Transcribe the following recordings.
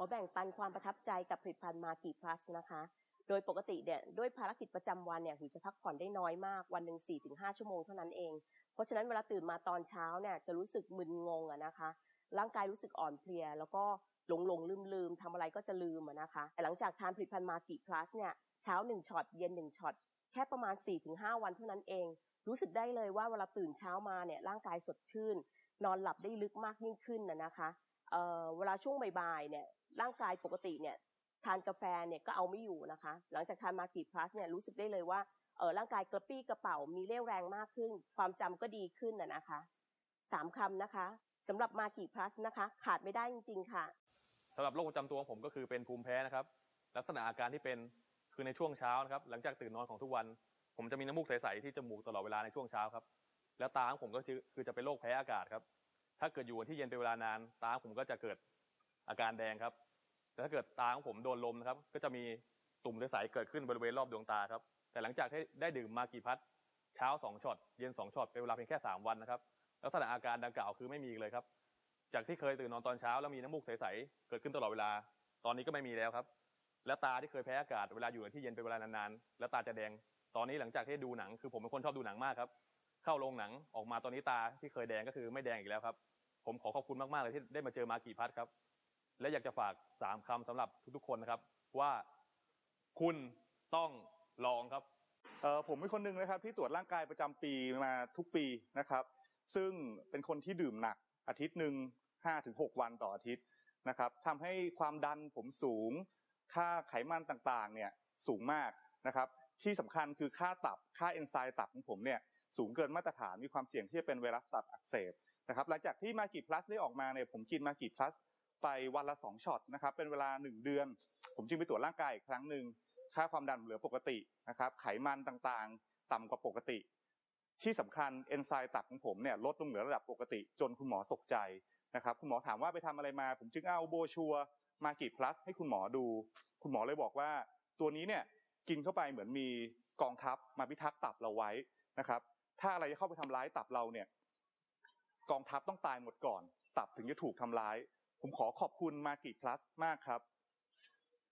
ขอแบ่งปันความประทับใจกับผลิตภัณฑ์มากีพลัสนะคะ โดยปกติเนี่ยด้วยภารกิจประจำวันเนี่ยหูจะพักผ่อนได้น้อยมากวันหนึ่งสี่ถึงห้าชั่วโมงเท่านั้นเอง เพราะฉะนั้นเวลาตื่นมาตอนเช้าเนี่ยจะรู้สึกมึนงงอะนะคะ ร่างกายรู้สึกอ่อนเพลีย แล้วก็หลงหลงลืมลืมทำอะไรก็จะลืมอะนะคะแต่หลังจากทานผลิตภัณฑ์มากีพลัสเนี่ยเช้าหนึ่งช็อตเย็นหนึ่งช็อตแค่ประมาณ 4-5 วันเท่านั้นเอง รู้สึกได้เลยว่าเวลาตื่นเช้ามาเนี่ยร่างกายสดชื่น นอนหลับได้ลึกมากยิ่งขึ้นนะนะคะเเวลาช่วงบ่ายๆเนี่ย ร่างกายปกติเนี่ยทานกาแฟเนี่ยก็เอาไม่อยู่นะคะ หลังจากทานมากีพลัสเนี่ยรู้สึกได้เลยว่าเออร่างกายกระปี้กระเป๋ามีเรี่ยวแรงมากขึ้น ความจำก็ดีขึ้นนะนะคะสามคำนะคะสำหรับมากีพลัสนะคะ ขาดไม่ได้จริง ๆ ค่ะสำหรับโรคประจำตัวของผมก็คือเป็นภูมิแพ้นะครับ ลักษณะอาการที่เป็นคือในช่วงเช้านะครับ หลังจากตื่นนอนของทุกวัน ผมจะมีน้ำมูกใสๆที่จมูกตลอดเวลาในช่วงเช้าครับ แล้วตาของผมก็คือคือจะเป็นโรคแพ้อากาศครับ ถ้าเกิดอยู่ที่เย็นเป็นเวลานาน ตาของผมก็จะเกิด อาการแดงครับ แต่ถ้าเกิดตาของผมโดนลมนะครับ ก็จะมีตุ่มใสๆเกิดขึ้นบริเวณรอบดวงตาครับ แต่หลังจากที่ได้ดื่มมากี่พัดเช้าสองช็อตเย็นสองช็อตเป็นเวลาเพียงแค่สามวันนะครับ ลักษณะอาการดังกล่าวคือไม่มีเลยครับ จากที่เคยตื่นนอนตอนเช้าแล้วมีน้ำมูกใสๆเกิดขึ้นตลอดเวลา ตอนนี้ก็ไม่มีแล้วครับ และตาที่เคยแพ้อากาศเวลาอยู่ในที่เย็นเป็นเวลานานๆ แล้วตาจะแดง ตอนนี้หลังจากที่ดูหนัง คือผมเป็นคนชอบดูหนังมากครับ เข้าโรงหนังออกมาตอนนี้ตาที่เคยแดงก็คือไม่แดงอีกแล้วครับ ผมขอขอบคุณมากๆเลยที่ได้มาเจอมากี่พัดครับ และอยากจะฝากสามคำสำหรับทุกๆคนนะครับ ว่าคุณต้องลองครับเออผมเป็นคนหนึ่งนะครับ ที่ตรวจร่างกายประจำปีมาทุกปีนะครับ ซึ่งเป็นคนที่ดื่มหนักอาทิตย์หนึ่งห้าถึงหกวันต่ออาทิตย์นะครับทำให้ความดันผมสูง ค่าไขมันต่างๆ เนี่ยสูงมากนะครับ ที่สำคัญคือค่าตับค่าเอนไซม์ตับของผมเนี่ยสูงเกินมาตรฐานมีความเสี่ยงที่จะเป็นไวรัสตับอักเสบนะครับหลังจากที่มากิพลัสได้ออกมาเนี่ยผมกินมากิพลัส ไปวันละสองช็อตนะครับ เป็นเวลาหนึ่งเดือน ผมจึงไปตรวจร่างกายอีกครั้งหนึ่งค่าความดันเหลือปกตินะครับ ไขมันต่างๆ ต่ำกว่าปกติ ที่สำคัญเอนไซม์ตับของผมเนี่ยลดลงเหลือระดับปกติ จนคุณหมอตกใจนะครับ คุณหมอถามว่าไปทำอะไรมา ผมจึงเอาโบชัวมากิพลัสให้คุณหมอดู คุณหมอเลยบอกว่า ตัวนี้เนี่ยกินเข้าไปเหมือนมีกองทัพมาพิทักษ์ตับเราไว้นะครับ ถ้าอะไรจะเข้าไปทำร้ายตับเราเนี่ย กองทัพต้องตายหมดก่อน ตับถึงจะถูกทำร้าย ผมขอขอบคุณมากิพลัสมากครับ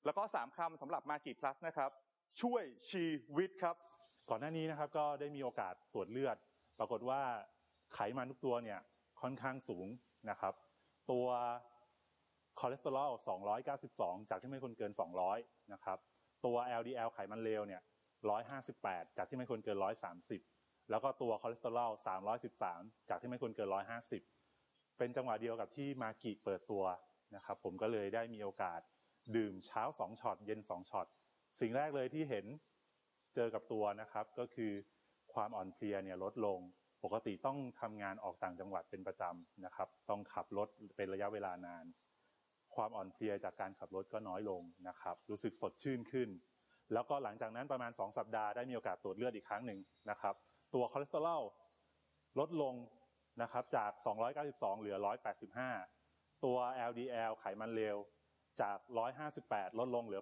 แล้วก็สามคำสำหรับมากิพลัสนะครับ ช่วยชีวิตครับ ก่อนหน้านี้นะครับก็ได้มีโอกาสตรวจเลือด ปรากฏว่าไขมันทุกตัวเนี่ยค่อนข้างสูงนะครับ ตัวคอเลสเตอรอล 292 จากที่ไม่ควรเกิน 200 นะครับ ตัว LDL ไขมันเลวเนี่ย 158 จากที่ไม่ควรเกิน 130 แล้วก็ตัวคอเลสเตอรอล 313 จากที่ไม่ควรเกิน 150 เป็นจังหวะเดียวกับที่มากิเปิดตัวนะครับผมก็เลยได้มีโอกาสดื่มเช้า2ช็อตเย็น2ช็อตสิ่งแรกเลยที่เห็นเจอกับตัวนะครับ ก็คือความอ่อนเพลียเนี่ยลดลง ปกติต้องทำงานออกต่างจังหวัดเป็นประจำนะครับ ต้องขับรถเป็นระยะเวลานาน ความอ่อนเพลียจากการขับรถก็น้อยลงนะครับ รู้สึกสดชื่นขึ้น แล้วก็หลังจากนั้นประมาณ 2 สัปดาห์ได้มีโอกาสตรวจเลือดอีกครั้งหนึ่งนะครับ ตัวคอเลสเตอรอลลดลง นะครับจาก 292 เหลือ 185 ตัว LDL ไขมันเลวจาก 158 ลดลงเหลือ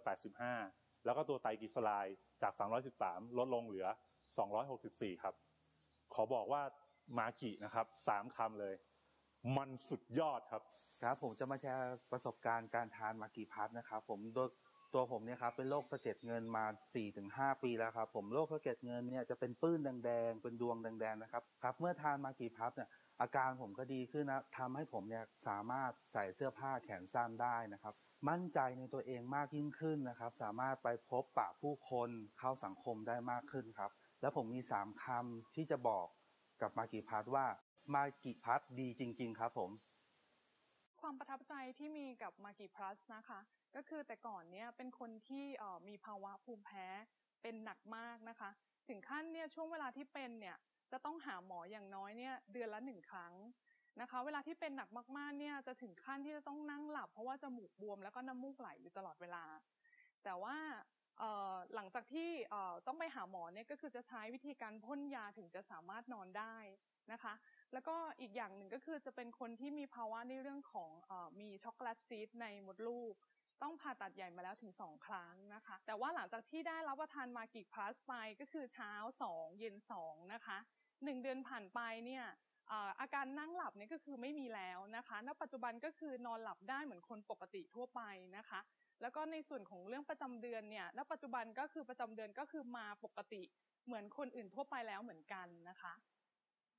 85 แล้วก็ตัวไตรกลีเซอไรด์จาก 313 ลดลงเหลือ 264 ครับ ขอบอกว่ามากินะครับสามคำเลย มันสุดยอดครับ ครับผมจะมาแชร์ประสบการณ์การทานมากีพัทนะครับผมโดยตัวผมเนี่ยครับเป็นโรคสะเก็ดเงินมา 4-5 ปีแล้วครับผมโรคสะเก็ดเงินเนี่ยจะเป็นปื้นแดงๆ เป็นดวงแดงๆนะครับครับเมื่อทานมากีพัทเนี่ย อาการผมก็ดีขึ้นนะทำให้ผมเนี่ยสามารถใส่เสื้อผ้าแขนสั้นได้นะครับ มั่นใจในตัวเองมากยิ่งขึ้นนะครับ สามารถไปพบปะผู้คนเข้าสังคมได้มากขึ้นครับ แล้วผมมี 3คำที่จะบอกกับมากิพัทว่ามากิพัทดีจริง ๆ ครับผม ความประทับใจที่มีกับมากิพลัสนะคะ ก็คือแต่ก่อนเนี่ยเป็นคนที่มีภาวะภูมิแพ้เป็นหนักมากนะคะ ถึงขั้นเนี่ยช่วงเวลาที่เป็นเนี่ย จะต้องหาหมออย่างน้อยเนี่ยเดือนละหนึ่งครั้งนะคะ เวลาที่เป็นหนักมากๆเนี่ยจะถึงขั้นที่จะต้องนั่งหลับ เพราะว่าจมูกบวมแล้วก็น้ำมูกไหลอยู่ตลอดเวลา แต่ว่าหลังจากที่ต้องไปหาหมอเนี่ยก็คือจะใช้วิธีการพ่นยาถึงจะสามารถนอนได้นะคะ แล้วก็อีกอย่างหนึ่งก็คือจะเป็นคนที่มีภาวะในเรื่องของอมีช็อกโกแลตซีดในมดลูก ต้องผ่าตัดใหญ่มาแล้วถึง 2 ครั้งนะคะ แต่ว่าหลังจากที่ได้รับประทานมากิพลัสไปก็คือเช้า 2 เย็น 2 นะคะ 1เดือนผ่านไปเนี่ยอาการนั่งหลับเนี่ยก็คือไม่มีแล้วนะคะณปัจจุบันก็คือนอนหลับได้เหมือนคนปกติทั่วไปนะคะ แล้วก็ในส่วนของเรื่องประจำเดือนเนี่ยณปัจจุบันก็คือประจำเดือนก็คือมาปกติเหมือนคนอื่นทั่วไปแล้วเหมือนกันนะคะ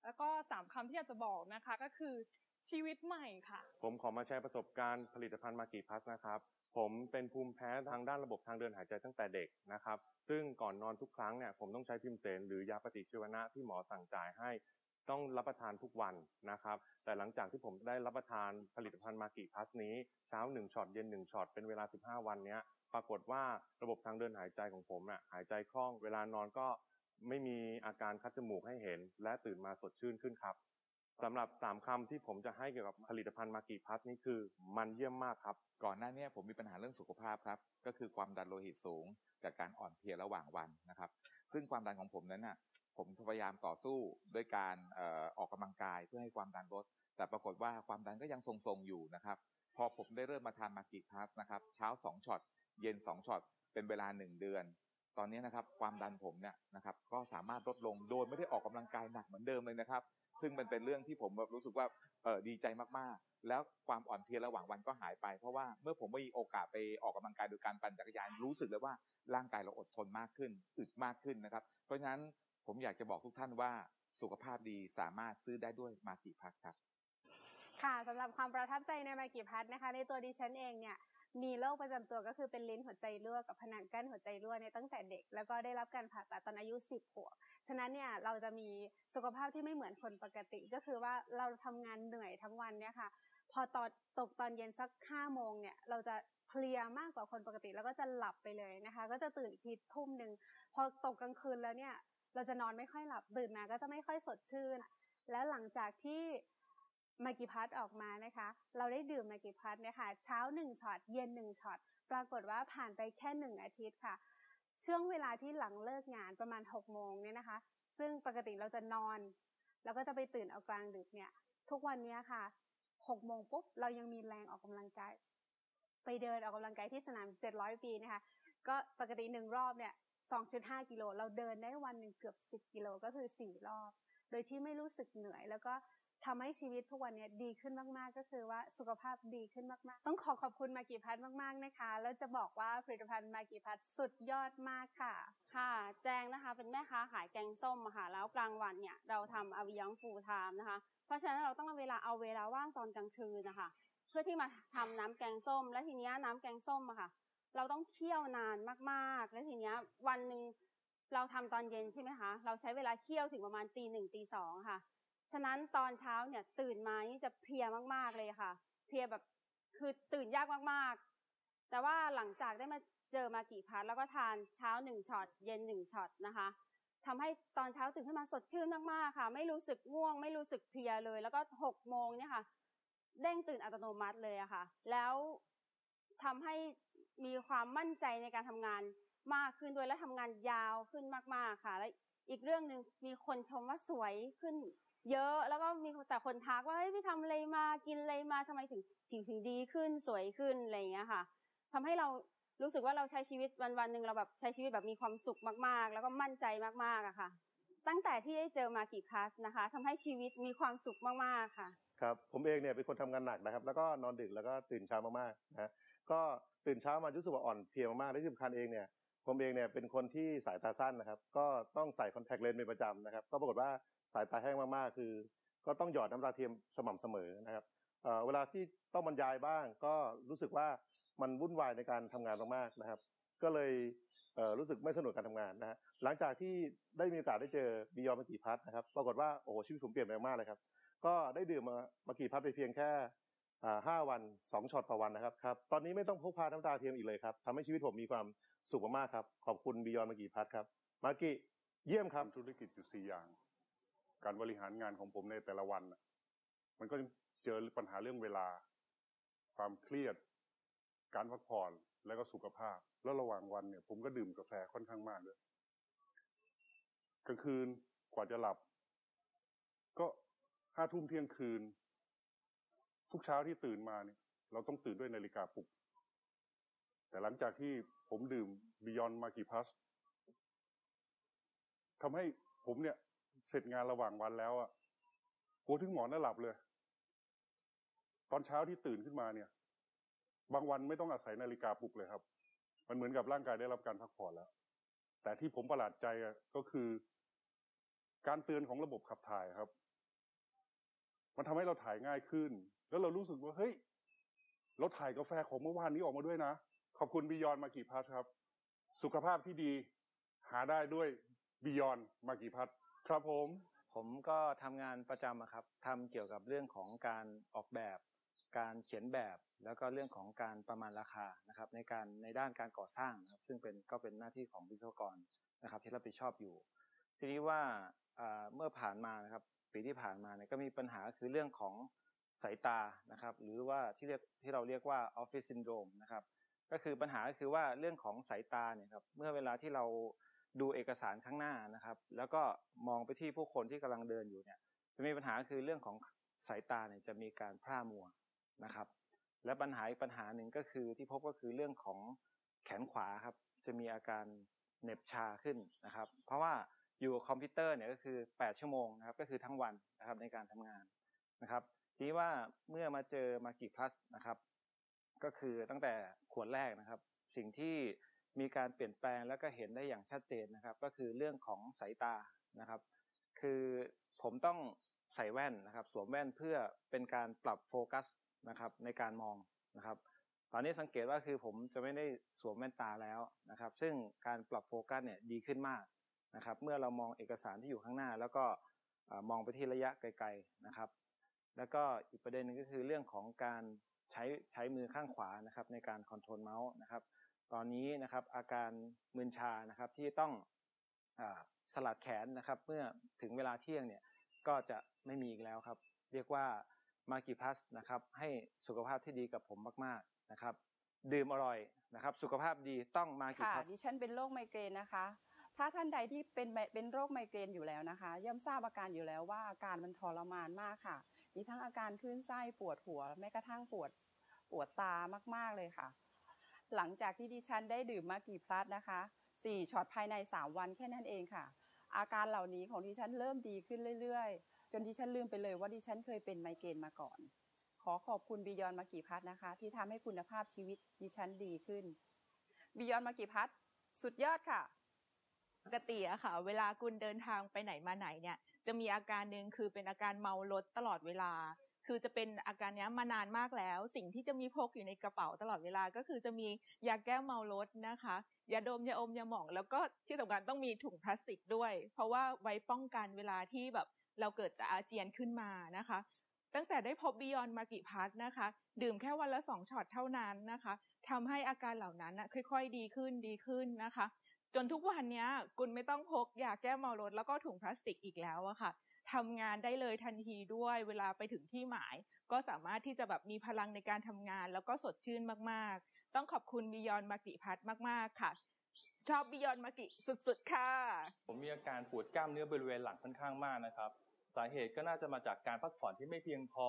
แล้วก็สามคำที่อยากจะบอกนะคะก็คือชีวิตใหม่ค่ะ ผมขอมาแชร์ประสบการณ์ผลิตภัณฑ์มากิพัสนะครับ ผมเป็นภูมิแพ้ทางด้านระบบทางเดินหายใจตั้งแต่เด็กนะครับ ซึ่งก่อนนอนทุกครั้งเนี่ยผมต้องใช้พิมเสนหรือยาปฏิชีวนะที่หมอสั่งจ่ายให้ ต้องรับประทานทุกวันนะครับ แต่หลังจากที่ผมได้รับประทานผลิตภัณฑ์มากิพัสนี้เช้า1ช็อตเย็น1ช็อตเป็นเวลา 15 วันเนี้ยปรากฏว่าระบบทางเดินหายใจของผมน่ะหายใจคล่อง เวลานอนก็ไม่มีอาการคัดจมูกให้เห็น และตื่นมาสดชื่นขึ้นครับ สำหรับสามคำที่ผมจะให้เกี่ยวกับผลิตภัณฑ์มากิพัสนี่คือมันเยี่ยมมากครับ ก่อนหน้านี้ผมมีปัญหาเรื่องสุขภาพครับ ก็คือความดันโลหิตสูงจากการอ่อนเพลียระหว่างวันนะครับ ซึ่งความดันของผมนั้นน่ะ ผมพยายามต่อสู้ด้วยการออออกกำลังกายเพื่อให้ความดันลด แต่ปรากฏว่าความดันก็ยังทรงๆอยู่นะครับ พอผมได้เริ่มมาทานมากิพัสนะครับ เช้า2ช็อตเย็น2ช็อตเป็นเวลา 1 เดือนตอนนี้นะครับความดันผมเนี่ยนะครับก็สามารถลดลงโดยไม่ได้ออกกำลังกายหนักเหมือนเดิมเลยนะครับ ซึ่งมันเป็นเรื่องที่ผมแบบรู้สึกว่าเออดีใจมากๆ แล้วความอ่อนเพลียระหว่างวันก็หายไป เพราะว่าเมื่อผมมีโอกาสไปออกกำลังกายโดยการปั่นจักรยานรู้สึกเลยว่าร่างกายเราอดทนมากขึ้นอึดมากขึ้นนะครับ เพราะฉะนั้นผมอยากจะบอกทุกท่านว่าสุขภาพดีสามารถซื้อได้ด้วยมากิพัทครับ ค่ะสำหรับความประทับใจในมากิพัทนะคะ ในตัวดิฉันเองเนี่ย มีโรคประจำตัวก็คือเป็นลิ้นหัวใจรั่วกับผนังกั้นหัวใจรั่วในตั้งแต่เด็ก แล้วก็ได้รับการผ่าตัดตอนอายุ10ขวบฉะนั้นเนี่ยเราจะมีสุขภาพที่ไม่เหมือนคนปกติก็คือว่าเราทำงานเหนื่อยทั้งวันเนี่ยค่ะ พอตอนตกตอนเย็นสักห้าโมงเนี่ยเราจะเพลียมากกว่าคนปกติแล้วก็จะหลับไปเลยนะคะ ก็จะตื่นอีกทีทุ่มหนึ่งพอตกกลางคืนแล้วเนี่ย เราจะนอนไม่ค่อยหลับตื่นมาก็จะไม่ค่อยสดชื่น แล้วหลังจากที่ มากิพัทออกมานะคะ เราได้ดื่มมากิพัทเนี่ยค่ะเช้าหนึ่งช็อตเย็นหนึ่งช็อตปรากฏว่าผ่านไปแค่หนึ่งอาทิตย์ค่ะ ช่วงเวลาที่หลังเลิกงานประมาณหกโมงเนี่ยนะคะ ซึ่งปกติเราจะนอน แล้วก็จะไปตื่นเอากลางดึกเนี่ย ทุกวันนี้ค่ะหกโมงปุ๊บเรายังมีแรงออกกำลังกาย ไปเดินออกกำลังกายที่สนามเจ็ดร้อยปีนะคะ ก็ปกติหนึ่งรอบเนี่ยสองจุดห้ากิโลเราเดินได้วันหนึ่งเกือบสิบกิโลก็คือสี่รอบ โดยที่ไม่รู้สึกเหนื่อย แล้วก็ ทำให้ชีวิตทุกวันนี้ดีขึ้นมากๆ ก็คือว่าสุขภาพดีขึ้นมากๆ ต้องขอขอบคุณมากิพัทมากๆนะคะ แล้วจะบอกว่าผลิตภัณฑ์มากิพัทสุดยอดมากค่ะ ค่ะ แจงนะคะเป็นแม่ค้าขายแกงส้มค่ะแล้วกลางวันเนี่ยเราทำอวิยังฟูลไทม์นะคะ เพราะฉะนั้นเราต้องเอาเวลาเอาเวลาว่างตอนกลางคืนนะคะ เพื่อที่มาทำน้ำแกงส้ม และทีเนี้ยน้ำแกงส้มอะค่ะ เราต้องเคี่ยวนานมากๆ แล้วทีเนี้ยวันหนึ่งเราทำตอนเย็นใช่ไหมคะ เราใช้เวลาเคี่ยวถึงประมาณตีหนึ่งตีสองค่ะ ฉะนั้นตอนเช้าเนี่ยตื่นมานี่จะเพลียมากๆเลยค่ะ เพลียแบบคือตื่นยากมากๆ แต่ว่าหลังจากได้มาเจอมากี่พัทแล้วก็ทานเช้าหนึ่งช็อตเย็นหนึ่งช็อตนะคะทำให้ตอนเช้าตื่นขึ้นมาสดชื่นมากๆค่ะ ไม่รู้สึกง่วง ไม่รู้สึกเพลียเลย แล้วก็หกโมงเนี่ยค่ะเด้งตื่นอัตโนมัติเลยอะค่ะ แล้วทำให้มีความมั่นใจในการทำงานมากขึ้นด้วยและทำงานยาวขึ้นมากๆค่ะ และอีกเรื่องหนึ่งมีคนชมว่าสวยขึ้น เยอะแล้วก็มีแต่คนทักว่าเฮ้ยพี่ทำอะไรมากินอะไรมาทำไมถึงผิวถึงดีขึ้นสวยขึ้นอะไรอย่างเงี้ยค่ะทำให้เรารู้สึกว่าเราใช้ชีวิตวันวันหนึ่งเราแบบใช้ชีวิตแบบมีความสุขมากๆ แล้วก็มั่นใจมากๆอะค่ะ ตั้งแต่ที่ได้เจอมากี่พลัสนะคะทำให้ชีวิตมีความสุขมากๆค่ะครับผมเองเนี่ยเป็นคนทำงานหนักนะครับ แล้วก็นอนดึกแล้วก็ตื่นเช้ามากๆนะฮะก็ตื่นเช้ามารู้สึกว่าอ่อนเพลียมากๆและที่สำคัญเองเนี่ย ผมเองเนี่ยเป็นคนที่สายตาสั้นนะครับ ก็ต้องใส่คอนแทคเลนส์เป็นประจำนะครับ ก็ปรากฏว่าสายตาแห้งมากๆ คือ ก็ต้องหยอดน้ำตาเทียมสม่ำเสมอนะครับเเวลาที่ต้องบรรยายบ้าง ก็รู้สึกว่ามันวุ่นวายในการทำงานมากๆนะครับ ก็เลยเรู้สึกไม่สนุกการทำงานนะฮะหลังจากที่ได้มีโอกาสได้เจอบิยอนมากี่พัทนะครับ ปรากฏว่าโอ้โหชีวิตผมเปลี่ยนไปมากเลยครับ ก็ได้ดื่มมามากี่พัทไปเพียงแค่ ห้าวันสองช็อตต่อวันนะครับครับ ตอนนี้ไม่ต้องพกพาน้ำตาเทียมอีกเลยครับทำให้ชีวิตผมมีความสุขมากๆครับ ขอบคุณบิยอนมากี่พัทครับมากิเยี่ยมครับธุรกิจอยู่สี่อย่าง การบริหารงานของผมในแต่ละวันมันก็เจอปัญหาเรื่องเวลา ความเครียด การพักผ่อนแล้วก็สุขภาพ แล้วระหว่างวันเนี่ย ผมก็ดื่มกาแฟค่อนข้างมากด้วยกลางคืนกว่าจะหลับ ก็ห้าทุ่มเที่ยงคืน ทุกเช้าที่ตื่นมาเนี่ย เราต้องตื่นด้วยนาฬิกาปลุก แต่หลังจากที่ผมดื่ม Beyond m a g i Plus ทำให้ผมเนี่ย เสร็จงานระหว่างวันแล้วอะกลัวถึงหมอนแล้วหลับเลย ตอนเช้าที่ตื่นขึ้นมาเนี่ย บางวันไม่ต้องอาศัยนาฬิกาปลุกเลยครับ มันเหมือนกับร่างกายได้รับการพักผ่อนแล้ว แต่ที่ผมประหลาดใจก็คือ การเตือนของระบบขับถ่ายครับ มันทำให้เราถ่ายง่ายขึ้น แล้วเรารู้สึกว่าเฮ้ยเราถ่ายกาแฟของเมื่อวานนี้ออกมาด้วยนะ ขอบคุณบิยอนมากี่พัทครับ สุขภาพที่ดี หาได้ด้วยบิยอนมากี่พัทครับผม ผมก็ทำงานประจำครับทำเกี่ยวกับเรื่องของการออกแบบ การเขียนแบบ แล้วก็เรื่องของการประมาณราคานะครับ ในการในด้านการก่อสร้างนะครับ ซึ่งเป็นก็เป็นหน้าที่ของวิศวกรนะครับ ที่รับผิดชอบอยู่ ทีนี้ว่าเมื่อผ่านมานะครับ ปีที่ผ่านมาเนี่ยก็มีปัญหาคือเรื่องของ สายตานะครับ หรือว่าที่เรียกที่เราเรียกว่าออฟฟิศซินโดรมนะครับ ก็คือปัญหาก็คือว่าเรื่องของสายตาเนี่ยครับเมื่อเวลาที่เราดูเอกสารข้างหน้านะครับ แล้วก็มองไปที่ผู้คนที่กำลังเดินอยู่เนี่ย จะมีปัญหาคือเรื่องของสายตาเนี่ยจะมีการพร่ามัวนะครับ และปัญหาอีกปัญหาหนึ่งก็คือที่พบก็คือเรื่องของแขนขวาครับจะมีอาการเหน็บชาขึ้นนะครับ เพราะว่าอยู่กับคอมพิวเตอร์เนี่ยก็คือ 8 ชั่วโมงนะครับก็คือทั้งวันนะครับในการทำงานนะครับ ทีนี้ว่าเมื่อมาเจอมากิพลัสนะครับ ก็คือตั้งแต่ขวดแรกนะครับ สิ่งที่มีการเปลี่ยนแปลงแล้วก็เห็นได้อย่างชัดเจนนะครับ ก็คือเรื่องของสายตานะครับ คือผมต้องใส่แว่นนะครับ สวมแว่นเพื่อเป็นการปรับโฟกัสนะครับ ในการมองนะครับตอนนี้สังเกตว่าคือผมจะไม่ได้สวมแว่นตาแล้วนะครับ ซึ่งการปรับโฟกัสเนี่ยดีขึ้นมากนะครับ เมื่อเรามองเอกสารที่อยู่ข้างหน้า แล้วก็มองไปที่ระยะไกล ๆนะครับ แล้วก็อีกประเด็นนึงก็คือเรื่องของการใช้ใช้มือข้างขวานะครับในการคอนโทรลเมาส์นะครับ ตอนนี้นะครับอาการมึนชานะครับที่ต้องอสลัดแขนนะครับ เมื่อถึงเวลาเที่ยงเนี่ยก็จะไม่มีอีกแล้วครับ เรียกว่ามากิพัสนะครับให้สุขภาพที่ดีกับผมมากๆนะครับ ดื่มอร่อยนะครับ สุขภาพดีต้องมากิพัสค่ะดิฉันเป็นโรคไมเกรนนะคะ ถ้าท่านใดที่เป็นเป็นโรคไมเกรนอยู่แล้วนะคะย่อมทราบอาการอยู่แล้วว่าอาการมันทรมานมากค่ะ มีทั้งอาการคลื่นไส้ปวดหัว แม้กระทั่งปวดปวดตามากๆเลยค่ะ หลังจากที่ดิฉันได้ดื่มมากี่พลัสนะคะสี่ช็อตภายในสามวันแค่นั้นเองค่ะ อาการเหล่านี้ของดิฉันเริ่มดีขึ้นเรื่อยๆ จนดิฉันลืมไปเลยว่าดิฉันเคยเป็นไมเกรนมาก่อน ขอขอบคุณบิยอนมากี่พัทนะคะ ที่ทำให้คุณภาพชีวิตดิฉันดีขึ้นบิยอนมากี่พัทสุดยอดค่ะ ปกติอะค่ะ เวลาคุณเดินทางไปไหนมาไหนเนี่ย จะมีอาการหนึ่งคือเป็นอาการเมารถตลอดเวลา คือจะเป็นอาการนี้มานานมากแล้ว สิ่งที่จะมีพกอยู่ในกระเป๋าตลอดเวลาก็คือจะมียาแก้เมารถนะคะยาดมยาอมยาหมองแล้วก็ที่สำคัญต้องมีถุงพลาสติกด้วย เพราะว่าไว้ป้องกันเวลาที่แบบเราเกิดจะอาเจียนขึ้นมานะคะ ตั้งแต่ได้พบบิยอนมากิพัทนะคะ ดื่มแค่วันละสองช็อตเท่านั้นนะคะทำให้อาการเหล่านั้นนะค่อยๆดีขึ้นดีขึ้นนะคะ จนทุกวันนี้คุณไม่ต้องพกยาแก้เมารถแล้วก็ถุงพลาสติกอีกแล้วอะค่ะทำงานได้เลยทันทีด้วยเวลาไปถึงที่หมาย ก็สามารถที่จะแบบมีพลังในการทำงาน แล้วก็สดชื่นมากๆ ต้องขอบคุณบิยอนมากิพัทมากๆค่ะ ชอบบิยอนมากิสุดๆค่ะ ผมมีอาการปวดกล้ามเนื้อบริเวณหลังค่อนข้างมากนะครับ สาเหตุก็น่าจะมาจากการพักผ่อนที่ไม่เพียงพอ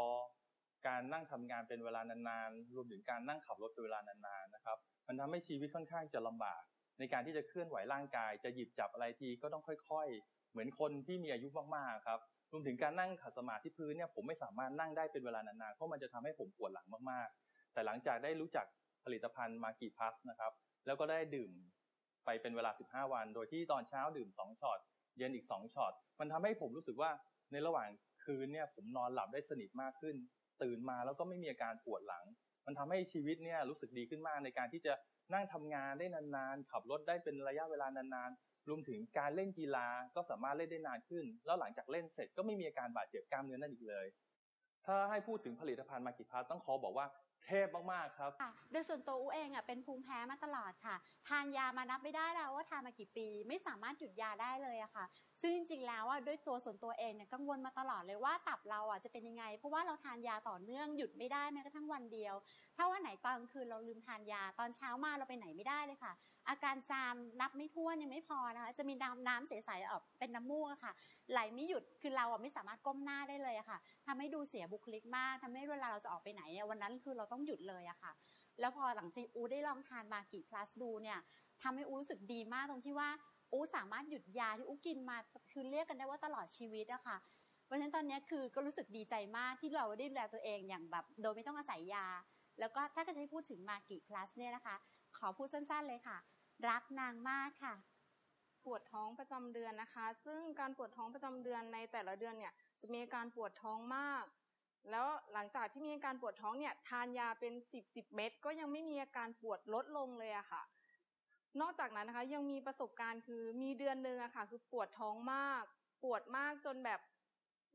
การนั่งทำงานเป็นเวลานานๆรวมถึงการนั่งขับรถเป็นเวลานานๆนะครับ มันทำให้ชีวิตค่อนข้างจะลำบาก ในการที่จะเคลื่อนไหวร่างกาย จะหยิบจับอะไรทีก็ต้องค่อยๆ เหมือนคนที่มีอายุมากๆครับรวมถึงการนั่งขัดสมาธิที่พื้นเนี่ยผมไม่สามารถนั่งได้เป็นเวลานานๆเพราะมันจะทำให้ผมปวดหลังมากๆ แต่หลังจากได้รู้จักผลิตภัณฑ์มากีพัสนะครับแล้วก็ได้ดื่มไปเป็นเวลา 15 วัน โดยที่ตอนเช้าดื่ม 2ช็อตเย็นอีก 2ช็อตมันทำให้ผมรู้สึกว่าในระหว่างคืนเนี่ยผมนอนหลับได้สนิทมากขึ้น ตื่นมาแล้วก็ไม่มีอาการปวดหลัง มันทำให้ชีวิตเนี่ยรู้สึกดีขึ้นมากในการที่จะ นั่งทำงานได้นานๆ ขับรถได้เป็นระยะเวลานานๆ รวมถึงการเล่นกีฬาก็สามารถเล่นได้นานขึ้น แล้วหลังจากเล่นเสร็จก็ไม่มีอาการบาดเจ็บกล้ามเนื้อนั่นอีกเลย ถ้าให้พูดถึงผลิตภัณฑ์มากิพาต้องขอบอกว่าเทพมากๆครับโดยส่วนตัวอูเองอะเป็นภูมิแพ้มาตลอดค่ะ ทานยามานับไม่ได้แล้วว่าทานมากี่ปี ไม่สามารถหยุดยาได้เลยอะค่ะ ซึ่งจริงๆแล้วอะด้วยตัวส่วนตัวเองเนี่ยกังวลมาตลอดเลยว่าตับเราอะจะเป็นยังไง เพราะว่าเราทานยาต่อเนื่องหยุดไม่ได้แม้กระทั่งวันเดียว ถ้าวันไหนตอนคืนเราลืมทานยาตอนเช้ามาเราไปไหนไม่ได้เลยค่ะ อาการจามนับไม่ถ้วนยังไม่พอนะคะจะมีน้ำน้ำใสๆออกเป็นน้ำมูกค่ะ ไหลไม่หยุดคือเราอะไม่สามารถก้มหน้าได้เลยอะค่ะทำให้ดูเสียบุคลิกมากทำให้เวลาเราจะออกไปไหนวันนั้นคือเราต้องหยุดเลยอะค่ะ แล้วพอหลังจากอูได้ลองทานมากี่พลัสดูเนี่ยทำให้อูรู้สึกดีมากตรงที่ว่า อูสามารถหยุดยาที่อูกินมาคือเรียกกันได้ว่าตลอดชีวิตอะค่ะเพราะฉะนั้นตอนนี้คือก็รู้สึกดีใจมากที่เราได้ดูแลตัวเองอย่างแบบโดยไม่ต้องอาศัยยา แล้วก็ถ้าจะให้พูดถึงมากิพลัสเนี่ยนะคะ ขอพูดสั้นๆเลยค่ะ รักนางมากค่ะ ปวดท้องประจำเดือนนะคะ ซึ่งการปวดท้องประจำเดือนในแต่ละเดือนเนี่ยจะมีอาการปวดท้องมาก แล้วหลังจากที่มีอาการปวดท้องเนี่ยทานยาเป็น 10 10 เม็ดก็ยังไม่มีอาการปวดลดลงเลยอะค่ะ นอกจากนั้นนะคะยังมีประสบการณ์คือมีเดือนหนึ่งอะค่ะ คือปวดท้องมาก ปวดมากจนแบบ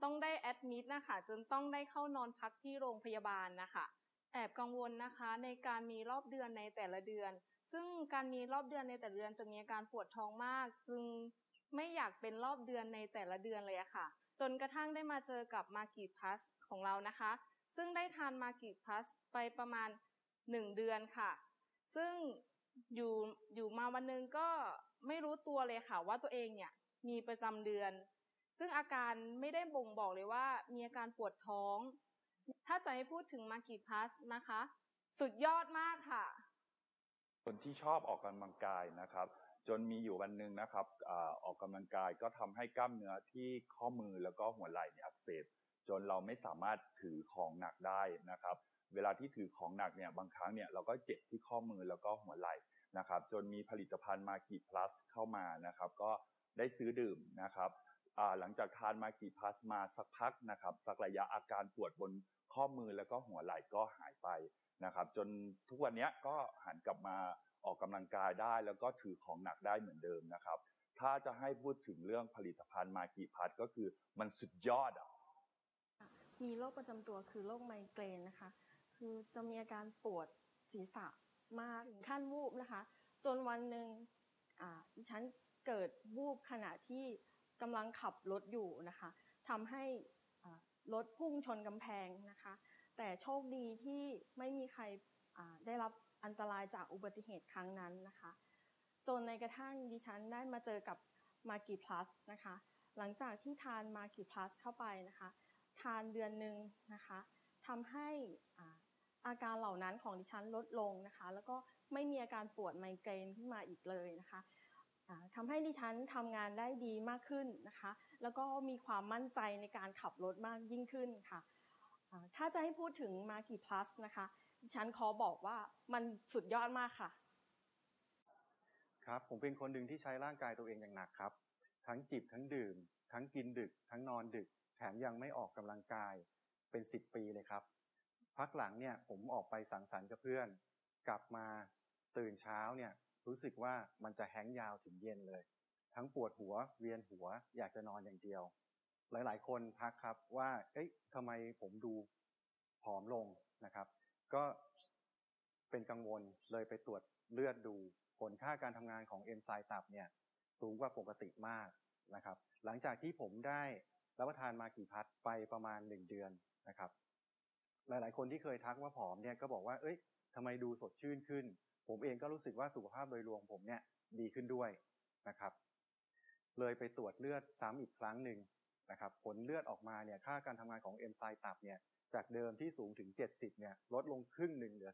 ต้องได้แอดมิดนะคะจนต้องได้เข้านอนพักที่โรงพยาบาลนะคะแอบกังวลนะคะในการมีรอบเดือนในแต่ละเดือน ซึ่งการมีรอบเดือนในแต่ละเดือนจะมีอาการปวดท้องมาก จึงไม่อยากเป็นรอบเดือนในแต่ละเดือนเลยอะค่ะ จนกระทั่งได้มาเจอกับมากิพัสของเรานะคะ ซึ่งได้ทานมากิพัสไปประมาณ 1 เดือนค่ะ ซึ่ง อยู่อยู่มาวันหนึ่งก็ไม่รู้ตัวเลยค่ะว่าตัวเองเนี่ยมีประจำเดือน ซึ่งอาการไม่ได้บ่งบอกเลยว่า มีอาการปวดท้อง ถ้าจะให้พูดถึงมากิพัสนะคะ สุดยอดมากค่ะ คนที่ชอบออกกำลังกายนะครับ จนมีอยู่วันหนึ่งนะครับออกกำลังกายก็ทำให้กล้ามเนื้อที่ข้อมือแล้วก็หัวไหล่เนี่ยอักเสบจนเราไม่สามารถถือของหนักได้นะครับ เวลาที่ถือของหนักเนี่ยบางครั้งเนี่ยเราก็เจ็บที่ข้อมือแล้วก็หัวไหล่นะครับจนมีผลิตภัณฑ์มากีพลัสเข้ามานะครับก็ได้ซื้อดื่มนะครับหลังจากทานมากีพลัสมาสักพักนะครับสักระยะอาการปวดบนข้อมือแล้วก็หัวไหล่ก็หายไปนะครับจนทุกวันนี้ก็หันกลับมาออกกำลังกายได้ แล้วก็ถือของหนักได้เหมือนเดิมนะครับ ถ้าจะให้พูดถึงเรื่องผลิตภัณฑ์มากีพัทก็คือมันสุดยอดอะมีโรคประจำตัวคือโรคไมเกรนนะคะ คือจะมีอาการปวดศีรษะมากถึงขั้นวูบนะคะ จนวันหนึ่งอ่าดิฉันเกิดวูบขณะที่กำลังขับรถอยู่นะคะทำให้รถพุ่งชนกำแพงนะคะ แต่โชคดีที่ไม่มีใครได้รับอันตรายจากอุบัติเหตุครั้งนั้นนะคะ จนในกระทั่งดิฉันได้มาเจอกับมากีพลัสนะคะ หลังจากที่ทานมากีพลัสเข้าไปนะคะ ทานเดือนหนึ่งนะคะทำให้ อาการเหล่านั้นของดิฉันลดลงนะคะ แล้วก็ไม่มีอาการปวดไมเกรนขึ้นมาอีกเลยนะคะอ่าทำให้ดิฉันทำงานได้ดีมากขึ้นนะคะ แล้วก็มีความมั่นใจในการขับรถมากยิ่งขึ้นค่ะถ้าจะให้พูดถึงมากีพลัสนะคะดิฉันขอบอกว่ามันสุดยอดมากค่ะ ครับผมเป็นคนหนึ่งที่ใช้ร่างกายตัวเองอย่างหนักครับ ทั้งจิบทั้งดื่ม ทั้งกินดึก ทั้งนอนดึก แถมยังไม่ออกกำลังกายเป็นสิบปีเลยครับ พักหลังเนี่ยผมออกไปสังสรรค์กับเพื่อน กลับมาตื่นเช้าเนี่ยรู้สึกว่ามันจะแห้งยาวถึงเย็นเลย ทั้งปวดหัวเวียนหัวอยากจะนอนอย่างเดียว หลายๆ คนทักครับว่า เอ๊ะทำไมผมดูผอมลงนะครับ ก็เป็นกังวลเลยไปตรวจเลือดดู ผลค่าการทำงานของเอนไซม์ตับเนี่ยสูงกว่าปกติมากนะครับ หลังจากที่ผมได้รับประทานมากี่พัดไปประมาณหนึ่งเดือนนะครับ หลาย ๆ คนที่เคยทักว่าผอมเนี่ยก็บอกว่า เอ้ยทำไมดูสดชื่นขึ้น ผมเองก็รู้สึกว่าสุขภาพโดยรวมผมเนี่ยดีขึ้นด้วยนะครับ เลยไปตรวจเลือดซ้ำอีกครั้งหนึ่งนะครับ ผลเลือดออกมาเนี่ยค่าการทำงานของเอนไซม์ตับเนี่ยจากเดิมที่สูงถึง 70เนี่ยลดลงครึ่งหนึ่งเหลือ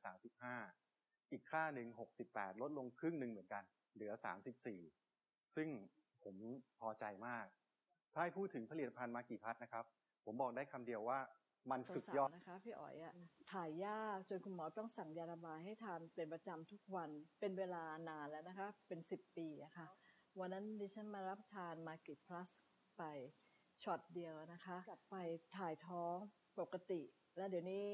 35 อีกค่าหนึ่ง68 ลดลงครึ่งหนึ่งเหมือนกัน เหลือ 34 ซึ่งผมพอใจมาก ถ้าพูดถึงผลิตภัณฑ์มากี่พัดนะครับ ผมบอกได้คำเดียวว่า มันสุดยอดนะคะพี่อ๋อยอะถ่ายยากจนคุณหมอต้องสั่งยาระบายให้ทานเป็นประจำทุกวันเป็นเวลานานแล้วนะคะ เป็นสิบปีอะค่ะ วันนั้นดิฉันมารับทานมากิพลัสไปช็อตเดียวนะคะ กลับไปถ่ายท้องปกติ แล้วเดี๋ยวนี้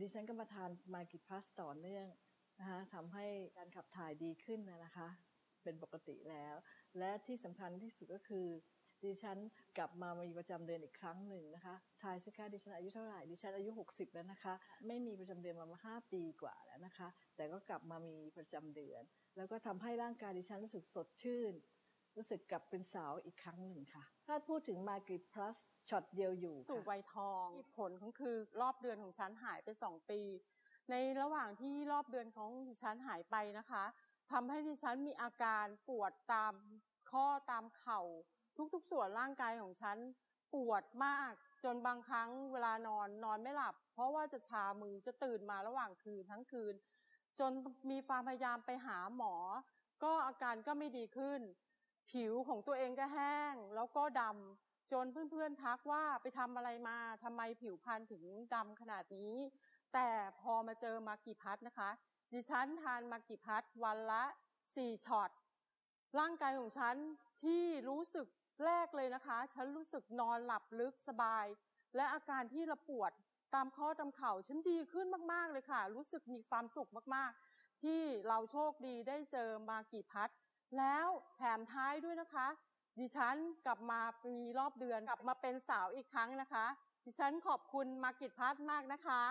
ดิฉันก็มาทานมากิพลัสต่อเนื่องนะคะทำให้การขับถ่ายดีขึ้นนะคะ เป็นปกติแล้ว และที่สำคัญที่สุดก็คือ ดิฉันกลับมามีประจำเดือนอีกครั้งหนึ่งนะคะ ทายสิคะดิฉันอายุเท่าไหร่ ดิฉันอายุ 60 แล้วนะคะ ไม่มีประจำเดือนมาห้าปีกว่าแล้วนะคะ แต่ก็กลับมามีประจำเดือน แล้วก็ทำให้ร่างกายดิฉันรู้สึกสดชื่น รู้สึกกลับเป็นสาวอีกครั้งหนึ่งค่ะ ถ้าพูดถึงมากิพลัสช็อตเดียวอยู่สู่ค่ะวัยทองผลก็คือรอบเดือนของฉันหายไปสองปี ในระหว่างที่รอบเดือนของดิฉันหายไปนะคะทำให้ดิฉันมีอาการปวดตามข้อตามเข่า ทุกๆ ส่วนร่างกายของฉันปวดมาก จนบางครั้งเวลานอนนอนไม่หลับ เพราะว่าจะชามือจะตื่นมาระหว่างคืนทั้งคืน จนมีความพยายามไปหาหมอ ก็อาการก็ไม่ดีขึ้น ผิวของตัวเองก็แห้ง แล้วก็ดำจนเพื่อนๆทักว่าไปทำอะไรมาทำไมผิวพรรณถึงดำขนาดนี้ แต่พอมาเจอมากิพัทนะคะ ดิฉันทานมากิพัทวันละสี่ช็อตร่างกายของฉันที่รู้สึก แรกเลยนะคะ ฉันรู้สึกนอนหลับลึกสบาย และอาการที่ระปวดตามข้อตามเข่าฉันดีขึ้นมากๆเลยค่ะ รู้สึกมีความสุขมากๆ ที่เราโชคดีได้เจอมากี่พัด แล้วแถมท้ายด้วยนะคะ ดิฉันกลับมามีรอบเดือนกลับมาเป็นสาวอีกครั้งนะคะ ดิฉันขอบคุณมากิจพัฒมากนะคะ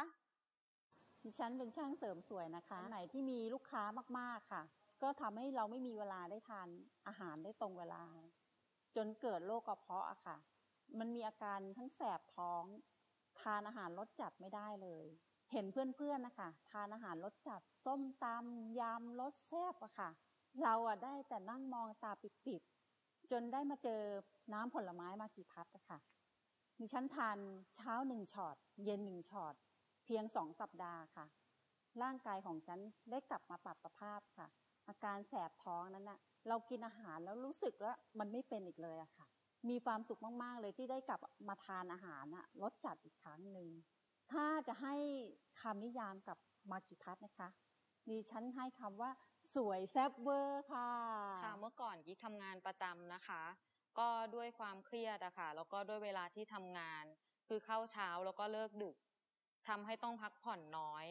ดิฉันเป็นช่างเสริมสวยนะคะ ไหนที่มีลูกค้ามากๆค่ะ ก็ทำให้เราไม่มีเวลาได้ทานอาหารได้ตรงเวลา จนเกิดโรคกระเพาะอะค่ะ มันมีอาการทั้งแสบท้อง ทานอาหารรสจัดไม่ได้เลย เห็นเพื่อนๆนะคะทานอาหารรสจัดส้มตำยำรสแซ่บอะค่ะ เราอะได้แต่นั่งมองตาปิดๆจนได้มาเจอน้ำผลไม้มากี่พัดอะค่ะดิฉันทานเช้าหนึ่งช็อตเย็นหนึ่งช็อตเพียงสองสัปดาห์ค่ะ ร่างกายของฉันได้กลับมาปรับสภาพค่ะ อาการแสบท้องนั้นนะเรากินอาหารแล้วรู้สึกว่ามันไม่เป็นอีกเลยอะค่ะ มีความสุขมากๆเลยที่ได้กลับมาทานอาหารอะรสจัดอีกครั้งหนึ่งถ้าจะให้คำนิยามกับมากิพัทนะคะดิฉันให้คำว่าสวยแซ่บเวอร์ค่ะค่ะเมื่อก่อนกิ๊กทำงานประจำนะคะ ก็ด้วยความเครียดอะค่ะแล้วก็ด้วยเวลาที่ทำงาน คือเข้าเช้าแล้วก็เลิกดึกทำให้ต้องพักผ่อนน้อย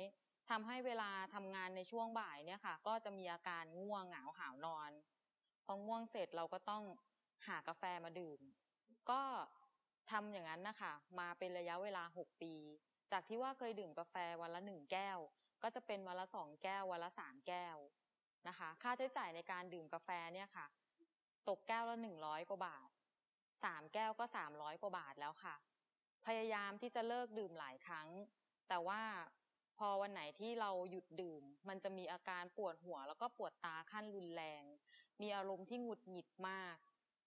ทำให้เวลาทำงานในช่วงบ่ายเนี่ยค่ะ ก็จะมีอาการง่วงเหงาหาวนอน พอง่วงเสร็จเราก็ต้องหากาแฟมาดื่ม ก็ทำอย่างนั้นนะคะมาเป็นระยะเวลาหกปี จากที่ว่าเคยดื่มกาแฟวันละหนึ่งแก้ว ก็จะเป็นวันละสองแก้ววันละสามแก้วนะคะ ค่าใช้จ่ายในการดื่มกาแฟเนี่ยค่ะ ตกแก้วละหนึ่งร้อยกว่าบาทสามแก้วก็สามร้อยกว่าบาทแล้วค่ะ พยายามที่จะเลิกดื่มหลายครั้ง แต่ว่า พอวันไหนที่เราหยุดดื่ม มันจะมีอาการปวดหัว แล้วก็ปวดตาขั้นรุนแรง มีอารมณ์ที่หงุดหงิดมาก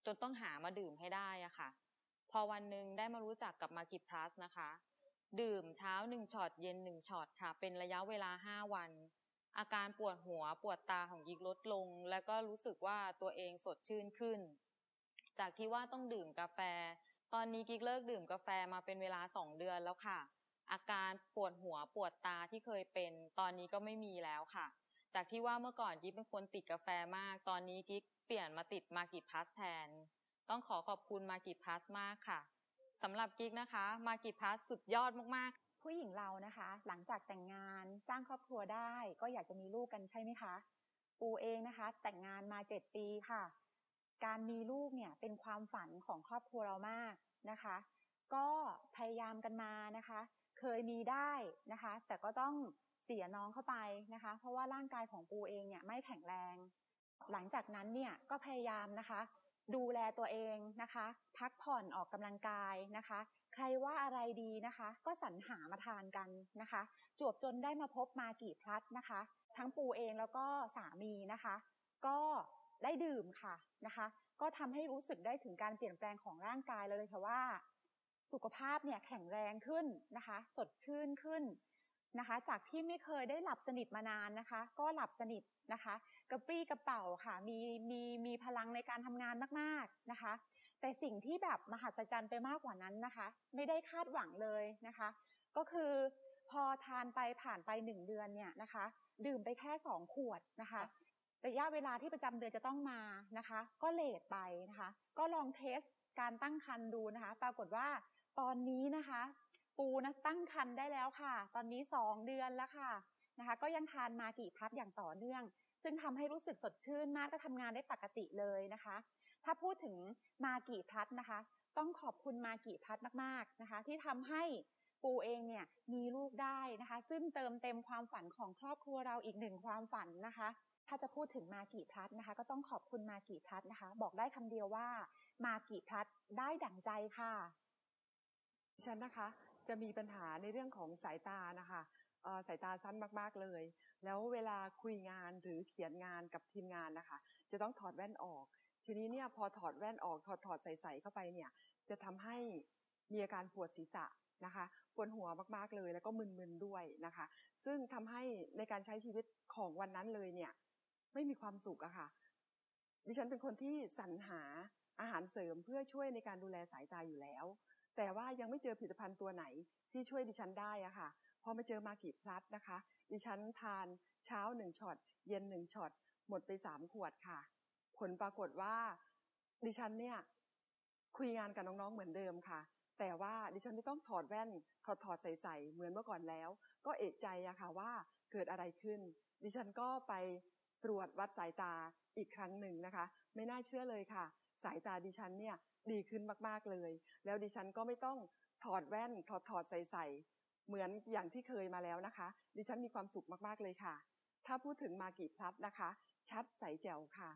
จนต้องหามาดื่มให้ได้อะค่ะ พอวันหนึ่งได้มารู้จักกับมากิพลัสนะคะ ดื่มเช้าหนึ่งช็อตเย็นหนึ่งช็อตค่ะ เป็นระยะเวลาห้าวัน อาการปวดหัวปวดตาของยิกลดลง แล้วก็รู้สึกว่าตัวเองสดชื่นขึ้น จากที่ว่าต้องดื่มกาแฟ ตอนนี้กิ๊กเลิกดื่มกาแฟมาเป็นเวลาสองเดือนแล้วค่ะ อาการปวดหัวปวดตาที่เคยเป็น ตอนนี้ก็ไม่มีแล้วค่ะ จากที่ว่าเมื่อก่อนกิ๊กเป็นคนติดกาแฟมาก ตอนนี้กิ๊กเปลี่ยนมาติดมากิพัสแทน ต้องขอขอบคุณมากิพัสมากค่ะสำหรับกิ๊กนะคะ มากิพัสสุดยอดมากๆ ผู้หญิงเรานะคะ หลังจากแต่งงานสร้างครอบครัวได้ ก็อยากจะมีลูกกันใช่ไหมคะ ปูเองนะคะ แต่งงานมาเจ็ดปีค่ะ การมีลูกเนี่ยเป็นความฝันของครอบครัวเรามากนะคะ ก็พยายามกันมานะคะ เคยมีได้นะคะ แต่ก็ต้องเสียน้องเข้าไปนะคะ เพราะว่าร่างกายของปูเองเนี่ยไม่แข็งแรง หลังจากนั้นเนี่ยก็พยายามนะคะ ดูแลตัวเองนะคะ พักผ่อนออกกำลังกายนะคะ ใครว่าอะไรดีนะคะ ก็สรรหามาทานกันนะคะ จวบจนได้มาพบมากี่พลัดนะคะ ทั้งปูเองแล้วก็สามีนะคะ ก็ได้ดื่มค่ะนะคะ ก็ทำให้รู้สึกได้ถึงการเปลี่ยนแปลงของร่างกายเลยค่ะว่า สุขภาพเนี่ยแข็งแรงขึ้นนะคะ สดชื่นขึ้นนะคะ จากที่ไม่เคยได้หลับสนิทมานานนะคะ ก็หลับสนิทนะคะ กระปรี้กระเป๋าค่ะ มีมีมีพลังในการทำงานมากๆนะคะ แต่สิ่งที่แบบมหัศจรรย์ไปมากกว่านั้นนะคะ ไม่ได้คาดหวังเลยนะคะ ก็คือพอทานไปผ่านไปหนึ่งเดือนเนี่ยนะคะ ดื่มไปแค่สองขวดนะคะระยะเวลาที่ประจำเดือนจะต้องมานะคะ ก็เลทไปนะคะ ก็ลองเทสการตั้งครรภ์ดูนะคะ ปรากฏว่า ตอนนี้นะคะ ปูนะตั้งครรภ์ได้แล้วค่ะ ตอนนี้สองเดือนแล้วค่ะนะคะ ก็ยังทานมากี่พัดอย่างต่อเนื่อง ซึ่งทำให้รู้สึกสดชื่นมากก็ทำงานได้ปกติเลยนะคะ ถ้าพูดถึงมากี่พัดนะคะ ต้องขอบคุณมากี่พัดมากๆนะคะ ที่ทำให้ปูเองเนี่ยมีลูกได้นะคะ ซึ่งเติมเต็มความฝันของครอบครัวเราอีกหนึ่งความฝันนะคะ ถ้าจะพูดถึงมากี่พัดนะคะ ก็ต้องขอบคุณมากี่พัดนะคะ บอกได้คำเดียวว่า มากี่พัดได้ดั่งใจค่ะ ฉันนะคะจะมีปัญหาในเรื่องของสายตานะคะเอ่อสายตาสั้นมาก ๆ เลย แล้วเวลาคุยงานหรือเขียนงานกับทีมงานนะคะ จะต้องถอดแว่นออก ทีนี้เนี่ยพอถอดแว่นออกถอดถอดใส่ๆเข้าไปเนี่ย จะทำให้มีอาการปวดศีรษะนะคะปวดหัวมากๆเลย แล้วก็มึนๆด้วยนะคะ ซึ่งทำให้ในการใช้ชีวิตของวันนั้นเลยเนี่ย ไม่มีความสุขอะค่ะ ดิฉันเป็นคนที่สรรหาอาหารเสริมเพื่อช่วยในการดูแลสายตาอยู่แล้ว แต่ว่ายังไม่เจอผลิตภัณฑ์ตัวไหนที่ช่วยดิฉันได้อะค่ะ พอมาเจอมากิพลัสนะคะ ดิฉันทานเช้าหนึ่งช็อต เย็นหนึ่งช็อต หมดไปสามขวดค่ะ ผลปรากฏว่า ดิฉันเนี่ย คุยงานกับน้องๆเหมือนเดิมค่ะ แต่ว่าดิฉันไม่ต้องถอดแว่นถอดถอดใส่ใส่เหมือนเมื่อก่อนแล้ว ก็เอกใจอะค่ะว่าเกิดอะไรขึ้น ดิฉันก็ไปตรวจวัดสายตาอีกครั้งหนึ่งนะคะ ไม่น่าเชื่อเลยค่ะสายตาดิฉันเนี่ยดีขึ้นมาก ๆเลย แล้วดิฉันก็ไม่ต้องถอดแว่นถอดถอดใส่ใส่เหมือนอย่างที่เคยมาแล้วนะคะ ดิฉันมีความสุขมากๆเลยค่ะ ถ้าพูดถึงมากีพลัสนะคะ ชัดใสแจ๋วค่ะ